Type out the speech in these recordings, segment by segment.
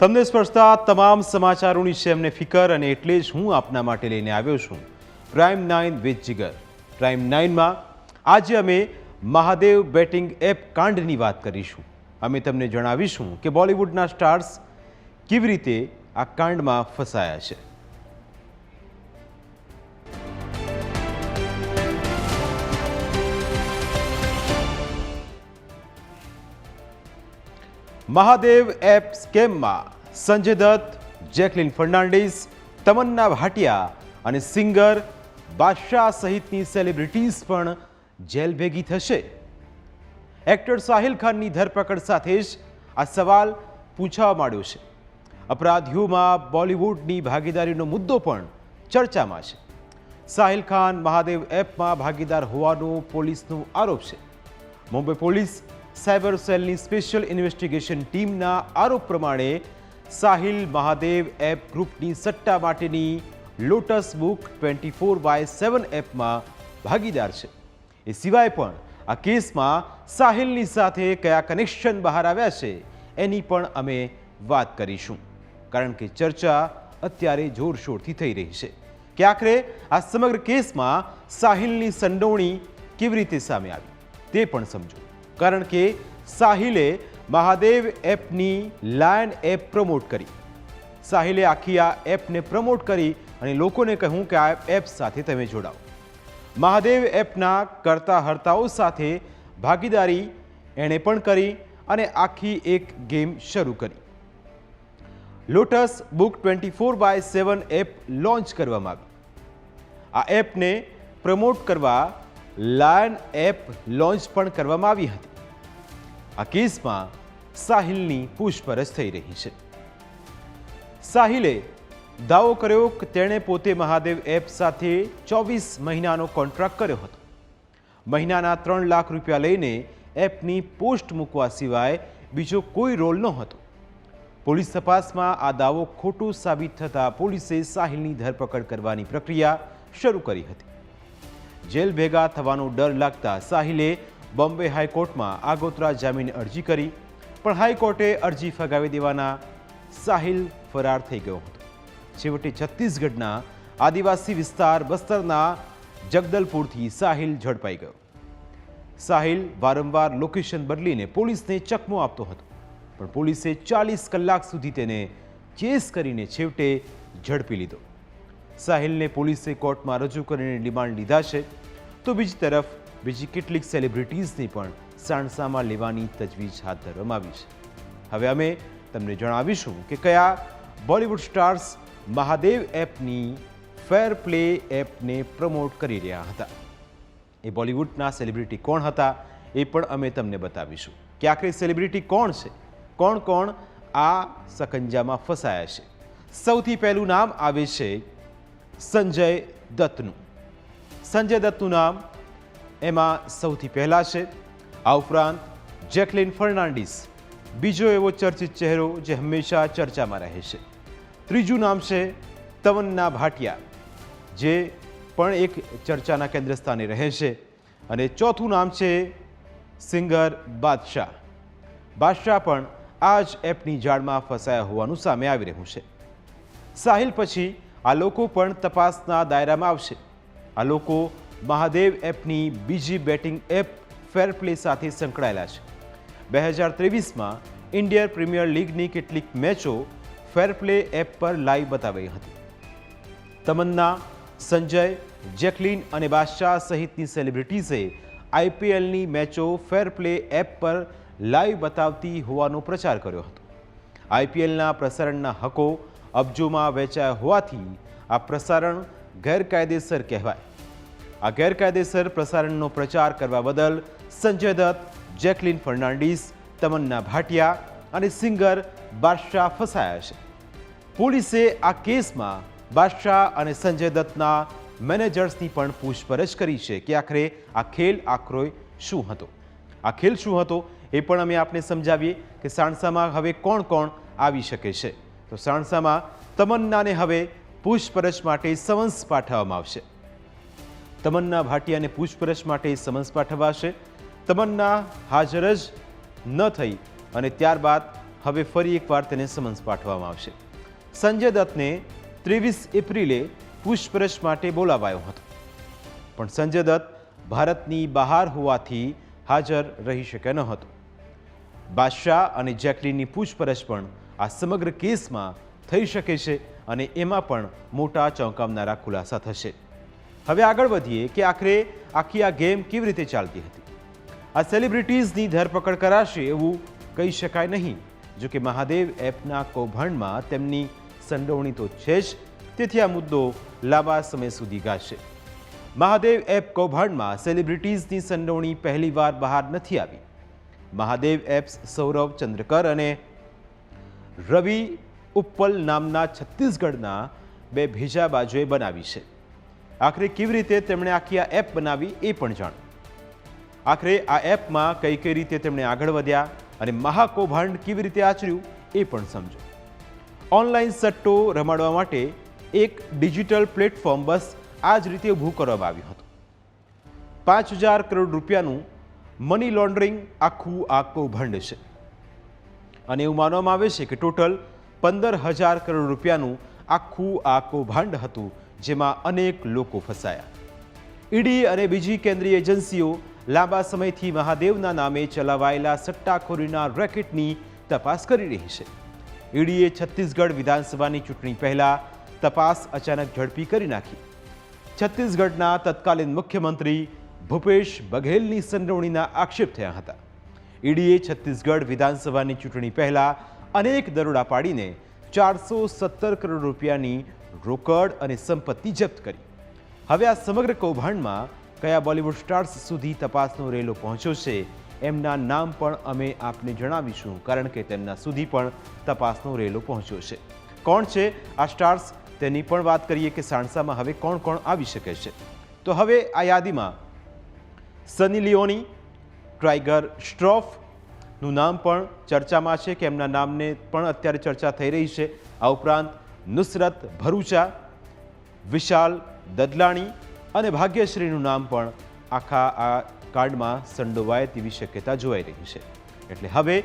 તમને સ્પર્શતા તમામ સમાચારોની છે એમને ફિકર અને એટલે જ હું આપના માટે લઈને આવ્યો છું. Prime nine with Jigar prime નાઇનમાં આજે અમે મહાદેવ બેટિંગ એપ કાંડની વાત કરીશું. અમે તમને જણાવીશું કે બોલિવૂડના સ્ટાર્સ કેવી રીતે આ કાંડમાં ફસાયા છે. મહાદેવ એપ સ્કેમમાં સંજય દત્ત, જેકલિન ફર્નાન્ડિસ, તમન્ના ભાટિયા અને સિંગર બાદશાહ સહિતની સેલિબ્રિટીઝ પણ જેલ ભેગી થશે. એક્ટર સાહિલ ખાનની ધરપકડ સાથે જ આ સવાલ પૂછવા માંડ્યો છે. અપરાધીઓમાં બોલિવૂડની ભાગીદારીનો મુદ્દો પણ ચર્ચામાં છે. સાહિલ ખાન મહાદેવ એપમાં ભાગીદાર હોવાનો પોલીસનો આરોપ છે. મુંબઈ પોલીસ સાયબર સેલની સ્પેશિયલ ઇન્વેસ્ટિગેશન ટીમના આરોપ પ્રમાણે સાહિલ મહાદેવ એપ ગ્રુપની સટ્ટા માટેની lotus book twenty four by seven એપમાં ભાગીદાર છે. એ સિવાય પણ આ કેસમાં સાહિલની સાથે કયા કનેક્શન બહાર આવ્યા છે એની પણ અમે વાત કરીશું. કારણ કે ચર્ચા અત્યારે જોરશોરથી થઈ રહી છે. કે આખરે આ સમગ્ર કેસમાં સાહિલની સંડોવણી કેવી રીતે સામે આવી, તે પણ સમજો. કારણ કે સાહિલે મહાદેવ એપની લાયન એપ પ્રમોટ કરી. સાહિલે આખી આ એપને પ્રમોટ કરી અને લોકોને કહ્યું કે આ એપ સાથે તમે જોડાઓ. મહાદેવ એપના કરતા હર્તાઓ સાથે ભાગીદારી એણે પણ કરી અને આખી એક ગેમ શરૂ કરી. Lotus book twenty four by seven app launch કરવામાં આવી. આ એપને પ્રમોટ કરવા લાયન એપ લોન્ચ પણ કરવામાં આવી હતી. આ કેસમાં સાહિલની પૂછપરછ થઈ રહી છે. સાહિલે દાવો કર્યો કે તેણે પોતે મહાદેવ એપ સાથે ચોવીસ મહિનાનો કોન્ટ્રાક્ટ કર્યો હતો. મહિનાના ત્રણ લાખ રૂપિયા લઈને એપની પોસ્ટ મૂકવા સિવાય બીજો કોઈ રોલ નહોતો. પોલીસ તપાસમાં આ દાવો ખોટો સાબિત થતાં પોલીસે સાહિલની ધરપકડ કરવાની પ્રક્રિયા શરૂ કરી હતી. જેલ ભેગા થવાનો ડર લાગતા સાહિલે બોમ્બે હાઈકોર્ટમાં આગોતરા જામીન અરજી કરી, પણ હાઈકોર્ટે અરજી ફગાવી દેવાના સાહિલ ફરાર થઈ ગયો હતો. છેવટે છત્તીસગઢના આદિવાસી વિસ્તાર બસ્તરના જગદલપુરથી સાહિલ ઝડપાઈ ગયો. સાહિલ વારંવાર લોકેશન બદલીને પોલીસને ચકમો આપતો હતો, પણ પોલીસે ચાલીસ કલાક સુધી તેને ચેસ કરીને છેવટે ઝડપી લીધો. સાહિલને પોલીસે કોર્ટમાં રજૂ કરીને ડિમાન્ડ લીધા છે. તો બીજી તરફ, બીજી કેટલીક સેલિબ્રિટીઝની પણ સાણસામાં લેવાની તજવીજ હાથ ધરવામાં આવી છે. હવે અમે તમને જણાવીશું કે કયા બોલિવૂડ સ્ટાર્સ મહાદેવ એપની ફેર પ્લે એપને પ્રમોટ કરી રહ્યા હતા. એ બોલિવૂડના સેલિબ્રિટી કોણ હતા એ પણ અમે તમને બતાવીશું. કે આખરે સેલિબ્રિટી કોણ છે? કોણ કોણ આ સકંજામાં ફસાયા છે? સૌથી પહેલું નામ આવે છે સંજય દત્તનું. સંજય દત્તનું નામ એમાં સૌથી પહેલાં છે. આ ઉપરાંત જેકલિન ફર્નાન્ડિસ. બીજો એવો ચર્ચિત ચહેરો જે હંમેશા ચર્ચામાં રહે છે. ત્રીજું નામ છે તવન્ના ભાટિયા, જે પણ એક ચર્ચાના કેન્દ્ર સ્થાને રહે છે. અને ચોથું નામ છે સિંગર બાદશાહ. બાદશાહ પણ આ જ એપની જાળમાં ફસાયા હોવાનું સામે આવી રહ્યું છે. સાહિલ પછી આ લોકો પણ તપાસના દાયરામાં આવશે. આ લોકો મહાદેવ એપની બીજી બેટિંગ એપ ફેર પ્લે સાથે સંકળાયેલા છે. બે હજાર ત્રેવીસમાં ઇન્ડિયન પ્રીમિયર લીગની કેટલીક મેચો ફેર પ્લે એપ પર લાઈવ બતાવાઈ હતી. તમન્ના, સંજય, જેકલિન અને બાદશાહ સહિતની સેલિબ્રિટીઝે આઈપીએલની મેચો ફેર પ્લે એપ પર લાઈવ બતાવતી હોવાનો પ્રચાર કર્યો હતો. આઈપીએલના પ્રસારણના હકો અબજોમાં વેચાયા હોવાથી આ પ્રસારણ ગેરકાયદેસર કહેવાય. આ ગેરકાયદેસર પ્રસારણનો પ્રચાર કરવા બદલ સંજય દત્ત, જેકલિન ફર્નાન્ડિસ, તમન્ના ભાટિયા અને સિંગર બાદશાહ ફસાયા છે. પોલીસે આ કેસમાં બાદશાહ અને સંજય દત્તના મેનેજર્સની પણ પૂછપરછ કરી છે કે આખરે આ ખેલ આક્રોય શું હતો? આ ખેલ શું હતો એ પણ અમે આપને સમજાવીએ કે સાણસામાં હવે કોણ કોણ આવી શકે છે. તો સાણસામાં તમન્નાને હવે પૂછપરછ માટે સમન્સ પાઠવવામાં આવશે. તમન્ના ભાટિયાને પૂછપરછ માટે સમન્સ પાઠવાશે. તમન્ના હાજર જ ન થઈ અને ત્યારબાદ હવે ફરી એકવાર તેને સમન્સ પાઠવવામાં આવશે. સંજય દત્તને ત્રેવીસ એપ્રિલે પૂછપરછ માટે બોલાવાયો હતો. પણ સંજય દત્ત ભારતની બહાર હોવાથી હાજર રહી શક્યો ન હતો. બાદશાહ અને જેકલીનની પૂછપરછ પણ આ સમગ્ર કેસમાં થઈ શકે છે અને એમાં પણ મોટા ચોંકાવનારા ખુલાસા થશે. હવે આગળ વધીએ કે આખરે આખી આ ગેમ કેવી રીતે ચાલતી હતી. આ સેલિબ્રિટીઝની ધરપકડ કરાશે એવું કહી શકાય નહીં, જો કે મહાદેવ એપના કૌભાંડમાં તેમની સંડોવણી તો છે જ, તેથી આ મુદ્દો લાંબા સમય સુધી ગાશે. મહાદેવ એપ કૌભાંડમાં સેલિબ્રિટીઝની સંડોવણી પહેલીવાર બહાર નથી આવી. મહાદેવ એપ્સ સૌરવ ચંદ્રકર અને રવિ ઉપ્પલ નામના છત્તીસગઢના બે ભેજા બાજુએ બનાવી છે. આખરે કેવી રીતે તેમણે આખી આ એપ બનાવી એ પણ જાણો. આખરે આ એપમાં કઈ કઈ રીતે તેમણે આગળ વધ્યા અને મહાકૌભાંડ કેવી રીતે આચર્યું એ પણ સમજો. ઓનલાઈન સટ્ટો રમાડવા માટે એક ડિજિટલ પ્લેટફોર્મ બસ આ જ રીતે ઊભું કરવામાં આવ્યું હતું. પાંચ હજાર કરોડ રૂપિયાનું મની લોન્ડરિંગ આખું આ કૌભાંડ છે. અને એવું માનવામાં આવે છે કે ટોટલ પંદર હજાર કરોડ રૂપિયાનું આખું આ કૌભાંડ હતું, જેમાં અનેક લોકો ફસાયા. ઈડી અને બીજી કેન્દ્રીય એજન્સીઓ લાંબા સમયથી મહાદેવના નામે ચલાવાયેલા સટ્ટાખોરીના રેકેટની તપાસ કરી રહી છે. ઈડીએ છત્તીસગઢ વિધાનસભાની ચૂંટણી પહેલા તપાસ અચાનક ઝડપી કરી નાખી. છત્તીસગઢના તત્કાલીન મુખ્યમંત્રી ભૂપેશ બઘેલની સંડોવણીના આક્ષેપ થયા હતા. ઈડીએ છત્તીસગઢ વિધાનસભાની ચૂંટણી પહેલાં અનેક દરોડા પાડીને ચારસો સત્તર કરોડ રૂપિયાની રોકડ અને સંપત્તિ જપ્ત કરી. હવે આ સમગ્ર કૌભાંડમાં કયા બોલિવૂડ સ્ટાર્સ સુધી તપાસનો રેલો પહોંચ્યો છે એમના નામ પણ અમે આપને જણાવીશું, કારણ કે તેમના સુધી પણ તપાસનો રેલો પહોંચ્યો છે. કોણ છે આ સ્ટાર્સ? તેની પણ વાત કરીએ કે સાણસામાં હવે કોણ કોણ આવી શકે છે. તો હવે આ યાદીમાં સની લિયોની ટ્રાઇગર સ્ટ્રોફનું નામ પણ ચર્ચામાં છે કે એમના નામને પણ અત્યારે ચર્ચા થઈ રહી છે. આ ઉપરાંત નુસરત ભરૂચા, વિશાલ દદલાણી અને ભાગ્યશ્રીનું નામ પણ આખા આ કાર્ડમાં સંડોવાય તેવી શક્યતા જોવાઈ રહી છે. એટલે હવે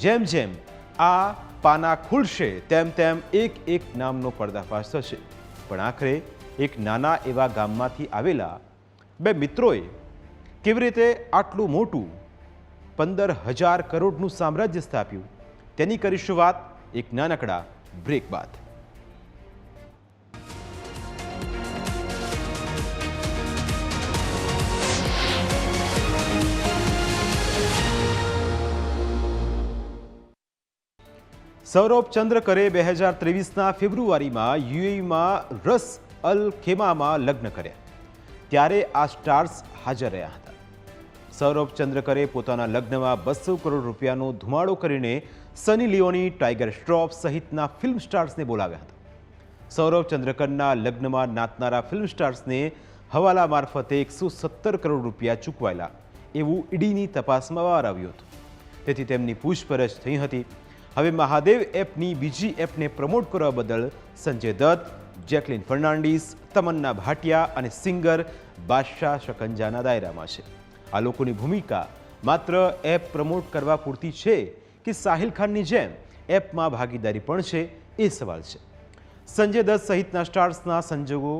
જેમ જેમ આ પાના ખુલશે, તેમ તેમ એક એક નામનો પર્દાફાશ થશે. પણ આખરે એક નાના એવા ગામમાંથી આવેલા બે મિત્રોએ કેવી રીતે આટલું મોટું પંદર હજાર કરોડનું સામ્રાજ્ય સ્થાપ્યું? તેની કરીશું વાત એક નાનકડા બ્રેક બાદ. સૌરભ ચંદ્રકરે બે હજાર ત્રેવીસના ફેબ્રુઆરીમાં યુએઈમાં રસ અલ ખેમામાં લગ્ન કર્યા. ત્યારે આ સ્ટાર્સ હાજર રહ્યા હતા. સૌરભ ચંદ્રકરે પોતાના લગ્નમાં બસો કરોડ રૂપિયાનો ધુમાડો કરીને સની લિયોની ટાઈગર શ્રોફ સહિતના ફિલ્મ સ્ટાર્સને બોલાવ્યા હતા. સૌરભ ચંદ્રકરના લગ્નમાં નાતનારા ફિલ્મ સ્ટાર્સને હવાલા મારફતે એકસો સત્તર કરોડ રૂપિયા ચૂકવાયેલા એવું ઈડીની તપાસમાં બહાર આવ્યું હતું. તેથી તેમની પૂછપરછ થઈ હતી. હવે મહાદેવ એપની બીજી એપને પ્રમોટ કરવા બદલ સંજય દત્ત, જેકલિન ફર્નાન્ડીસ, તમન્ના ભાટિયા અને સિંગર બાદશાહ શકંજાના દાયરામાં છે. આ લોકોની ભૂમિકા માત્ર એપ પ્રમોટ કરવા પૂરતી છે કે સાહિલ ખાનની જેમ એપમાં ભાગીદારી પણ છે એ સવાલ છે. સંજય દત્ત સહિતના સ્ટાર્સના સંજોગો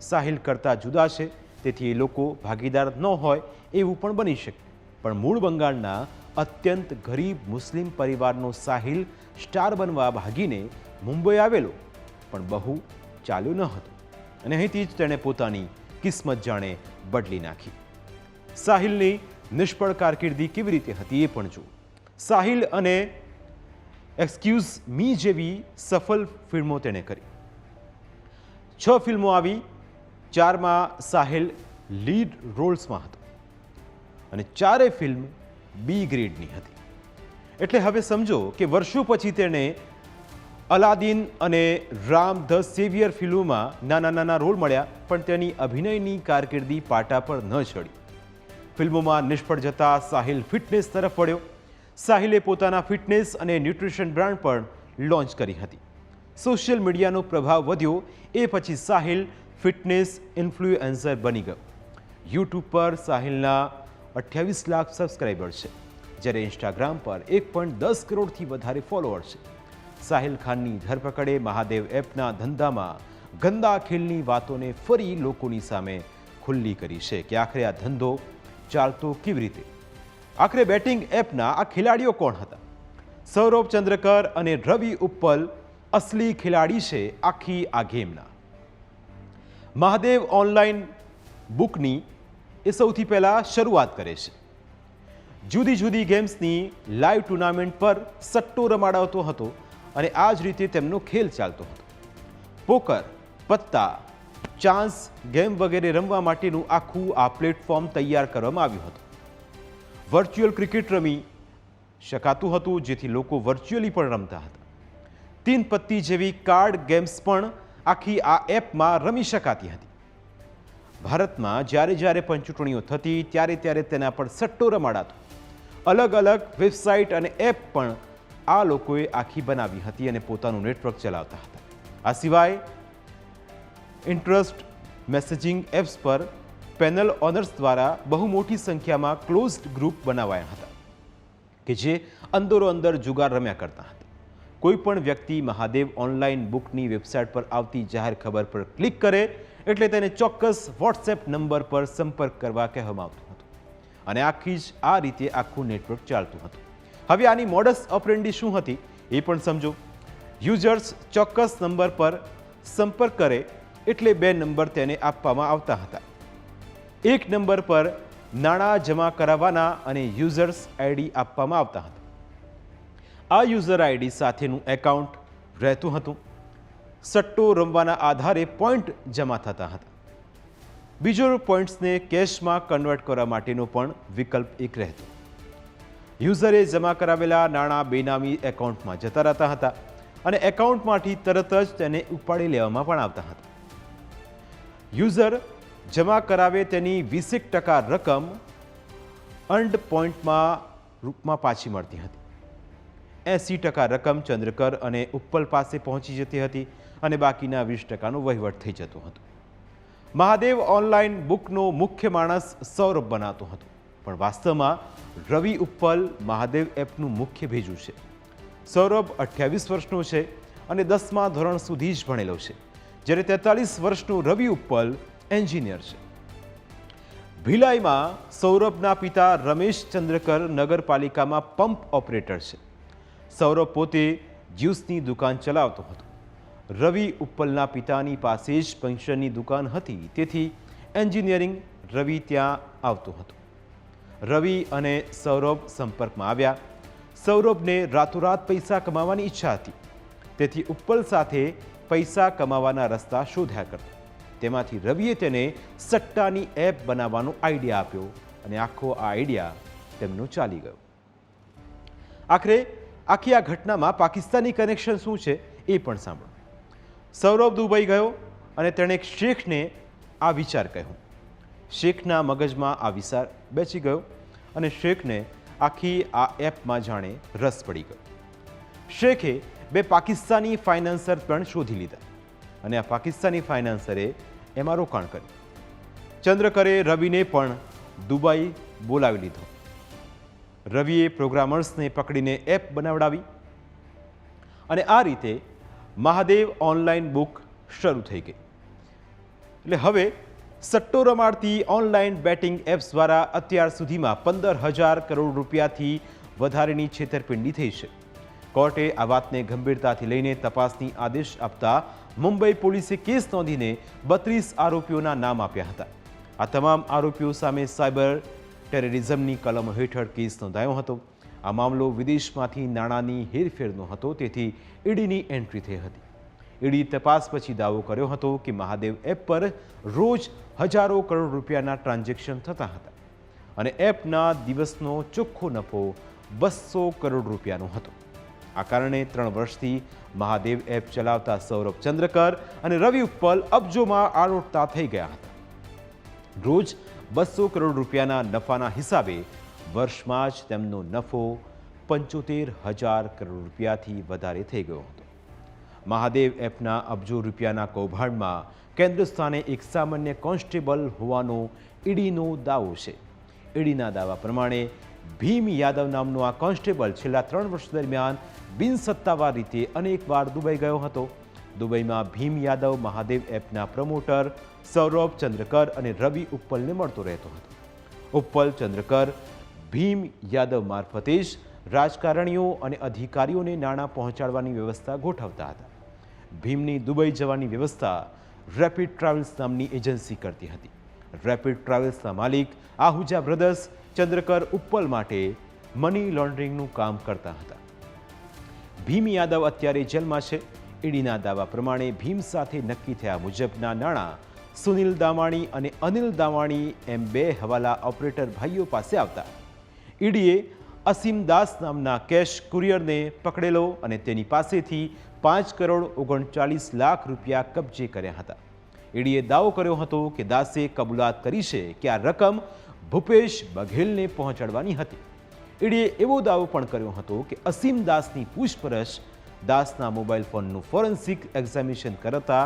સાહિલ કરતાં જુદા છે, તેથી એ લોકો ભાગીદાર ન હોય એવું પણ બની શકે. પણ મૂળ બંગાળના અત્યંત ગરીબ મુસ્લિમ પરિવારનો સાહિલ સ્ટાર બનવા ભાગીને મુંબઈ આવેલો, પણ બહુ ચાલ્યો ન હતું. અને અહીંથી જ તેણે પોતાની કિસ્મત જાણે બદલી નાખી. સાહિલની નિષ્ફળ કારકિર્દી કેવી રીતે હતી એ પણ જુઓ. સાહિલ અને એક્સક્યુઝ મી જેવી સફળ ફિલ્મો તેણે કરી. છ ફિલ્મો આવી, ચારમાં સાહિલ લીડ રોલ્સમાં હતો અને ચારેય ફિલ્મ બી ગ્રેડની હતી. એટલે હવે સમજો કે વર્ષો પછી તેણે અલાદીન અને રામ ધ સેવિયર ફિલ્મોમાં નાના નાના રોલ મળ્યા, પણ તેની અભિનયની કારકિર્દી પાટા પર ન ચડી. ફિલ્મોમાં નિષ્ફળ જતા સાહિલ ફિટનેસ તરફ વળ્યો. સાહિલે પોતાના ફિટનેસ અને ન્યુટ્રિશન બ્રાન્ડ પણ લોન્ચ કરી હતી. સોશિયલ મીડિયાનો પ્રભાવ વધ્યો, એ પછી સાહિલ ફિટનેસ ઇન્ફ્લુએન્સર બની ગયો. યુટ્યુબ પર સાહિલના અઠ્યાવીસ લાખ સબસ્ક્રાઈબર છે, જ્યારે ઇન્સ્ટાગ્રામ પર એક પોઈન્ટ દસ કરોડથી વધારે ફોલોઅર છે. સાહિલ ખાનની ધરપકડે મહાદેવ એપના ધંધામાં ગંદા ખેલની વાતોને ફરી લોકોની સામે ખુલ્લી કરી છે, કે આખરે આ ધંધો ચાલતો કેવી રીતે? આખરે બેટિંગ એપના આ ખેલાડીઓ કોણ હતા? સૌરભ ચંદ્રકર અને રવિ ઉપ્પલ અસલી ખેલાડી છે આખી આ ગેમના. મહાદેવ ઓનલાઈન બુકની એ સૌથી પહેલાં શરૂઆત કરે છે. જુદી જુદી ગેમ્સની લાઈવ ટુર્નામેન્ટ પર સટ્ટો રમાડાવતો હતો અને આ જ રીતે તેમનો ખેલ ચાલતો હતો. પોકર, પત્તા ચાન્સ ગેમ વગેરે રમવા માટેનું આખું આ પ્લેટફોર્મ તૈયાર કરવામાં આવ્યું હતું. વર્ચ્યુઅલ ક્રિકેટ રમી શકાતું હતું, જેથી લોકો વર્ચ્યુઅલી પણ રમતા હતા. તીન પત્તી જેવી કાર્ડ ગેમ્સ પણ આખી આ એપમાં રમી શકાતી હતી. ભારતમાં જ્યારે જ્યારે પણ ચૂંટણીઓ થતી, ત્યારે ત્યારે તેના પર સટ્ટો રમાડાતો. અલગ અલગ વેબસાઇટ અને એપ પણ આ લોકોએ આખી બનાવી હતી અને પોતાનું નેટવર્ક ચલાવતા હતા. આ સિવાય ઇન્ટરેસ્ટ મેસેજિંગ એપ્સ પર પેનલ ઓનર્સ દ્વારા બહુ મોટી સંખ્યામાં ક્લોઝડ ગ્રુપ બનાવાયા હતા, કે જે અંદરો અંદર જુગાર રમ્યા કરતા હતા. કોઈપણ વ્યક્તિ મહાદેવ ઓનલાઈન બુકની વેબસાઇટ પર આવતી જાહેર ખબર પર ક્લિક કરે એટલે તેને ચોક્કસ વોટ્સએપ નંબર પર સંપર્ક કરવા કહેવામાં આવતું હતું. અને આખી જ આ રીતે આખું નેટવર્ક ચાલતું હતું. હવે આની મોડસ ઓપરેન્ડી શું હતી એ પણ સમજો. યુઝર્સ ચોક્કસ નંબર પર સંપર્ક કરે એટલે બે નંબર તેને આપવામાં આવતા હતા. એક નંબર પર નાણાં જમા કરાવવાના અને યુઝર્સ આઈડી આપવામાં આવતા હતા. આ યુઝર આઈડી સાથેનું એકાઉન્ટ રહેતું હતું. સટ્ટો રમવાના આધારે પોઈન્ટ જમા થતા હતા. બીજો પોઈન્ટ્સને કેશમાં કન્વર્ટ કરવા માટેનો પણ વિકલ્પ એક રહેતો. યુઝરે જમા કરાવેલા નાણાં બેનામી એકાઉન્ટમાં જતા રહેતા હતા અને એકાઉન્ટમાંથી તરત જ તેને ઉપાડી લેવામાં પણ આવતા હતા. યુઝર જમા કરાવે તેની વીસેક ટકા રકમ અર્ન્ડ પોઈન્ટમાં રૂપમાં પાછી મળતી હતી. એંસી ટકા રકમ ચંદ્રકર અને ઉપ્પલ પાસે પહોંચી જતી હતી અને બાકીના વીસ ટકાનો વહીવટ થઈ જતો હતો. મહાદેવ ઓનલાઈન બુકનો મુખ્ય માણસ સૌરભ બનાતો હતો. પણ વાસ્તવમાં રવિ ઉપ્પલ મહાદેવ એપનું મુખ્ય ભેજું છે. સૌરભ અઠ્યાવીસ વર્ષનો છે અને દસમા ધોરણ સુધી જ ભણેલો છે. જ્યારે તેતાલીસ વર્ષનું રવિ ઉપ્પલ એન્જિનિયર છે. ભિલાઈમાં સૌરભના પિતા રમેશ ચંદ્રકર નગરપાલિકામાં પંપ ઓપરેટર છે. સૌરભ પોતે જ્યુસની દુકાન ચલાવતો હતો. રવિ ઉપ્પલના પિતાની પાસે જ પેન્શનની દુકાન હતી, તેથી એન્જિનિયરિંગ રવિ ત્યાં આવતો હતો. રવિ અને સૌરભ સંપર્કમાં આવ્યા. સૌરભને રાતોરાત પૈસા કમાવાની ઈચ્છા હતી. તેથી ઉપ્પલ સાથે પૈસા કમાવાના રસ્તા શોધ્યા કરતો તેમાંથી રવિએ તેને સટ્ટાની એપ બનાવવાનો આઈડિયા આપ્યો અને આખો આ આઈડિયા તેમનો ચાલી ગયો. આખરે આખી આ ઘટનામાં પાકિસ્તાની કનેક્શન શું છે એ પણ સાંભળો. સૌરભ દુબઈ ગયો અને તેણે એક શેખને આ વિચાર કહ્યો. શેખના મગજમાં આ વિચાર બેસી ગયો અને શેખને આખી આ એપમાં જાણે રસ પડી ગયો. શેખે બે પાકિસ્તાની ફાઇનાન્સર પણ શોધી લીધા. અને આ પાકિસ્તાની ફાઇનાન્સરે એમાં રોકાણ કર્યું. ચંદ્રકરે રવિને પણ દુબઈ બોલાવી લીધો. રવિએ પ્રોગ્રામર્સને પકડીને એપ બનાવડાવી અને આ રીતે મહાદેવ ઓનલાઈન બુક શરૂ થઈ ગઈ. એટલે હવે સટ્ટો રમાડતી ઓનલાઈન બેટિંગ એપ્સ દ્વારા અત્યાર સુધીમાં પંદર હજાર કરોડ રૂપિયાથી વધારેની છેતરપિંડી થઈ છે. કોર્ટે આ વાતને ગંભીરતાથી લઈને તપાસની આદેશ આપતા મુંબઈ પોલીસે કેસ નોંધીને બત્રીસ આરોપીઓના નામ આપ્યા હતા. આ તમામ આરોપીઓ સામે સાયબર ટેરરિઝમની કલમ હેઠળ કેસ નોંધાયો હતો. આ મામલો વિદેશમાંથી નાણાંની હેરફેરનો હતો, તેથી ઈડીની એન્ટ્રી થઈ હતી. ઈડી તપાસ પછી દાવો કર્યો હતો કે મહાદેવ એપ પર રોજ હજારો કરોડ રૂપિયાના ટ્રાન્ઝેક્શન થતા હતા અને એપના દિવસનો ચોખ્ખો નફો બસો કરોડ રૂપિયાનો હતો. આ કારણે ત્રણ વર્ષથી મહાદેવ એપ ચલાવતા સૌરભ ચંદ્રકર અને રવિ ઉપ્પલ અબજોમાં આરોટતા થઈ ગયા હતા. રોજ બસો કરોડ રૂપિયાના નફાના હિસાબે વર્ષમાં જ તેમનો નફો પંચોતેર હજાર કરોડ રૂપિયાથી વધારે થઈ ગયો હતો. મહાદેવ એપના અબજો રૂપિયાના કૌભાંડમાં કેન્દ્ર સ્થાને એક સામાન્ય કોન્સ્ટેબલ હોવાનો ઈડીનો દાવો છે. ઈડીના દાવા પ્રમાણે ભીમ યાદવ નામનો આ કોન્સ્ટેબલ છેલ્લા ત્રણ વર્ષ દરમિયાન બિનસત્તાવાર રીતે અનેકવાર દુબઈ ગયો હતો. દુબઈમાં ભીમ યાદવ મહાદેવ એપના પ્રમોટર સૌરભ ચંદ્રકર અને રવિ ઉપ્પલને મળતો રહેતો હતો. ઉપ્પલ ચંદ્રકર, ભીમ યાદવ મારફતે જ રાજકારણીઓ અને અધિકારીઓને નાણાં પહોંચાડવાની વ્યવસ્થા ગોઠવતા હતા. ભીમની દુબઈ જવાની વ્યવસ્થા રેપિડ ટ્રાવેલ્સ નામની એજન્સી કરતી હતી. રેપિડ ટ્રાવેલ્સના માલિક આહુજા બ્રધર્સ ચંદ્રકર ઉપ્પલ માટે મની લોન્ડરિંગનું કામ કરતા હતા. ભીમ યાદવ અત્યારે જેલમાં છે. ઈડીના દાવા પ્રમાણે ભીમ સાથે નક્કી થયા મુજબના નાણાં સુનિલ દામાણી અને અનિલ દામાણી એમ બે હવાલા ઓપરેટર ભાઈઓ પાસે આવતા. ઈડીએ અસીમ દાસ નામના કેશ કુરિયરને પકડેલો અને તેની પાસેથી પાંચ કરોડ ઓગણચાલીસ લાખ રૂપિયા કબજે કર્યા હતા. ઈડીએ દાવો કર્યો હતો કે દાસે કબૂલાત કરી છે કે આ રકમ ભૂપેશ બઘેલને પહોંચાડવાની હતી. ઈડીએ એવો દાવો પણ કર્યો હતો કે અસીમ દાસની પૂછપરછ દાસના મોબાઈલ ફોનનું ફોરેન્સિક એક્ઝામિનેશન કરતા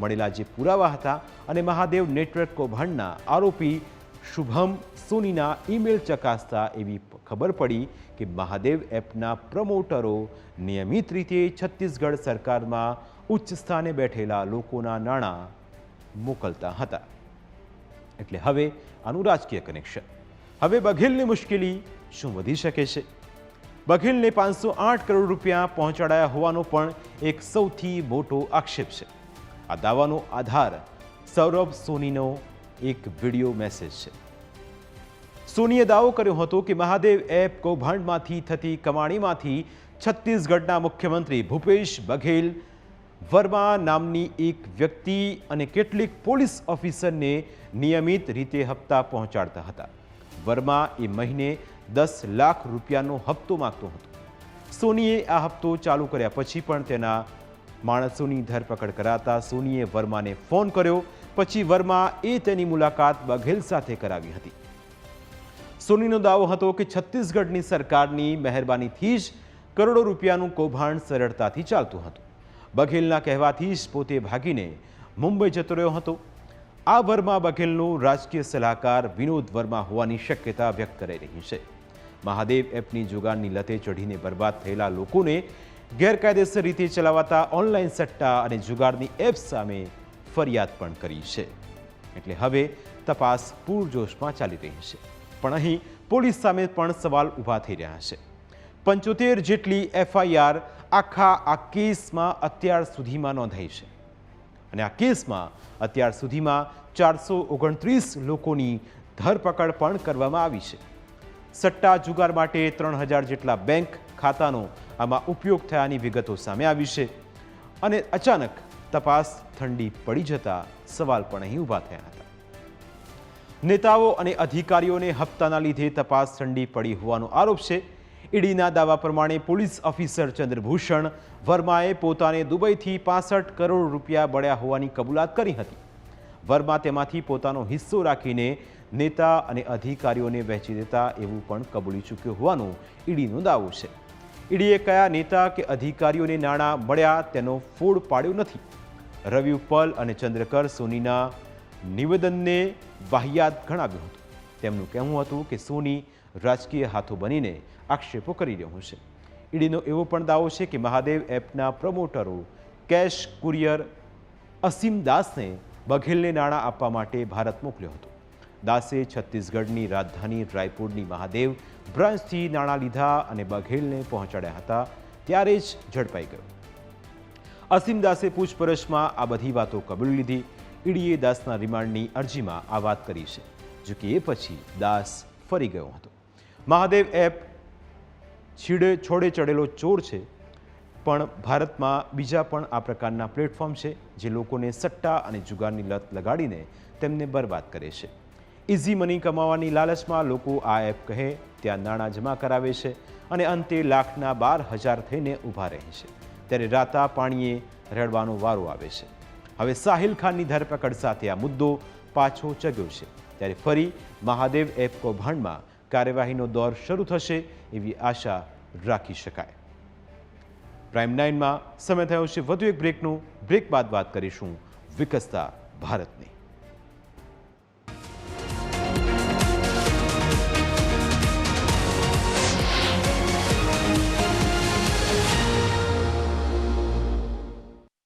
મળેલા જે પુરાવા હતા અને મહાદેવ નેટવર્ક કૌભાંડના આરોપી શુભમ સોનીના ઈમેલ ચકાસતા એવી ખબર પડી કે મહાદેવ એપના પ્રમોટરો નિયમિત રીતે છત્તીસગઢ સરકારમાં ઉચ્ચ સ્થાને બેઠેલા લોકોના નાણાં મોકલતા હતા. એટલે હવે આનું રાજકીય કનેક્શન. હવે બઘેલની મુશ્કેલી શું વધી શકે છે? બઘેલને પાંચસો આઠ કરોડ રૂપિયા પહોંચાડાયા હોવાનો પણ એક સૌથી મોટો આક્ષેપ છે. આ દાવાનો આધાર સૌરભ સોનીનો એક વીડિયો મેસેજ છે. સોનીએ દાવો કર્યો હતો કે મહાદેવ એપ કૌભાંડમાંથી થતી કમાણીમાંથી છત્તીસગઢના મુખ્યમંત્રી ભૂપેશ બઘેલ, વર્મા નામની એક વ્યક્તિ અને કેટલીક પોલીસ ઓફિસરને નિયમિત રીતે હપ્તા પહોંચાડતા હતા. વર્મા એ મહિને દસ લાખ રૂપિયાનો હપ્તો માગતો હતો. સોનીએ આ હપ્તો ચાલુ કર્યા પછી પણ તેના માણસોની ધરપકડ કરાતા સોનીએ વર્માને ફોન કર્યો, પછી વર્મા એ તેની મુલાકાત બઘેલ સાથે કરાવી હતી. સોનીનો દાવો હતો કે છત્તીસગઢની સરકારની મહેરબાનીથી જ કરોડો રૂપિયાનું કૌભાંડ સરળતાથી ચાલતું હતું. બઘેલના કહેવાથી જ પોતે ભાગીને મુંબઈ જતો રહ્યો હતો. આ વર્મા બઘેલનું રાજકીય સલાહકાર વિનોદ વર્મા હોવાની શક્યતા વ્યક્ત કરી રહી છે. મહાદેવ એપની જુગારની લતે ચઢીને બરબાદ થયેલા લોકોને ગેરકાયદેસર રીતે ચલાવાતા ઓનલાઈન સટ્ટા અને જુગારની એપ સામે ફરિયાદ પણ કરી છે. એટલે હવે તપાસ પૂરજોશમાં ચાલી રહી છે. પણ અહીં પોલીસ સામે પણ સવાલ ઊભા થઈ રહ્યા છે. પંચોતેર જેટલી એફઆઈઆર આખા આ કેસમાં અત્યાર સુધીમાં નોંધાઈ છે. અને આ કેસમાં અત્યાર સુધીમાં ચારસો ઓગણત્રીસ લોકોની ધરપકડ પણ કરવામાં આવી છે. સટ્ટા જુગાર માટે ત્રણ હજાર જેટલા બેંક ખાતાનો આમાં ઉપયોગ થયાની વિગતો સામે આવી છે અને અચાનક તપાસ ઠંડી પડી જતા સવાલ પણ અહીં ઊભા થયા હતા. નેતાઓ અને અધિકારીઓને હપ્તાના લીધે તપાસ ઠંડી પડી હોવાનો આરોપ છે. ઈડીના દાવા પ્રમાણે પોલીસ ઓફિસર ચંદ્રભૂષણ વર્માએ પોતાને દુબઈથી પાસઠ કરોડ રૂપિયા બળ્યા હોવાની કબૂલાત કરી હતી. વર્મા તેમાંથી પોતાનો હિસ્સો રાખીને નેતા અને અધિકારીઓને વહેંચી દેતા એવું પણ કબૂલી ચૂક્યો હોવાનો ઈડીનો દાવો છે. ઈડીએ કયા નેતા કે અધિકારીઓને નાણાં મળ્યા તેનો ફોડ પાડ્યો નથી. રવિ ઉપલ અને ચંદ્રકર સોનીના નિવેદનને વાહિયાત ગણાવ્યું હતું. તેમનું કહેવું હતું કે સોની રાજકીય હાથો બનીને આક્ષેપો કરી રહ્યું છે. ઈડીનો એવો પણ દાવો છે કે મહાદેવ એપના પ્રમોટરો કેશ કુરિયર અસીમ દાસને બઘેલને નાણાં આપવા માટે ભારત મોકલ્યો હતો. દાસે છત્તીસગઢની રાજધાની રાયપુરની મહાદેવ બ્રાન્ચથી નાણાં લીધા અને બઘેલને પહોંચાડ્યા હતા, ત્યારે જ ઝડપાઈ ગયો. અસીમ દાસે પૂછપરછમાં આ બધી વાતો કબૂલ લીધી. ઈડીએ દાસના રિમાન્ડની અરજીમાં આ વાત કરી છે જો કે એ પછી દાસ ફરી ગયો હતો. મહાદેવ એપ છીડે, છોડે ચડેલો ચોર છે. પણ ભારતમાં બીજા પણ આ પ્રકારના પ્લેટફોર્મ છે જે લોકોને સટ્ટા અને જુગારની લત લગાડીને તેમને બરબાદ કરે છે. ઇઝી મની કમાવાની લાલચમાં લોકો આ એપ કહે, ત્યાં નાણાં જમા કરાવે છે અને અંતે લાખના બાર હજાર થઈને ઊભા રહે છે. ત્યારે રાતા પાણીએ રડવાનો વારો આવે છે. હવે સાહિલ ખાનની ધરપકડ સાથે આ મુદ્દો પાછો ચગ્યો છે. ત્યારે ફરી મહાદેવ એપ કૌભાંડમાં કાર્યવાહીનો દોર શરૂ થશે એવી આશા રાખી શકાય. પ્રાઇમ નાઇનમાં સમય થયો છે, વધુ એક બ્રેકનું બ્રેક બાદ વાત કરીશું વિકસતા ભારતની.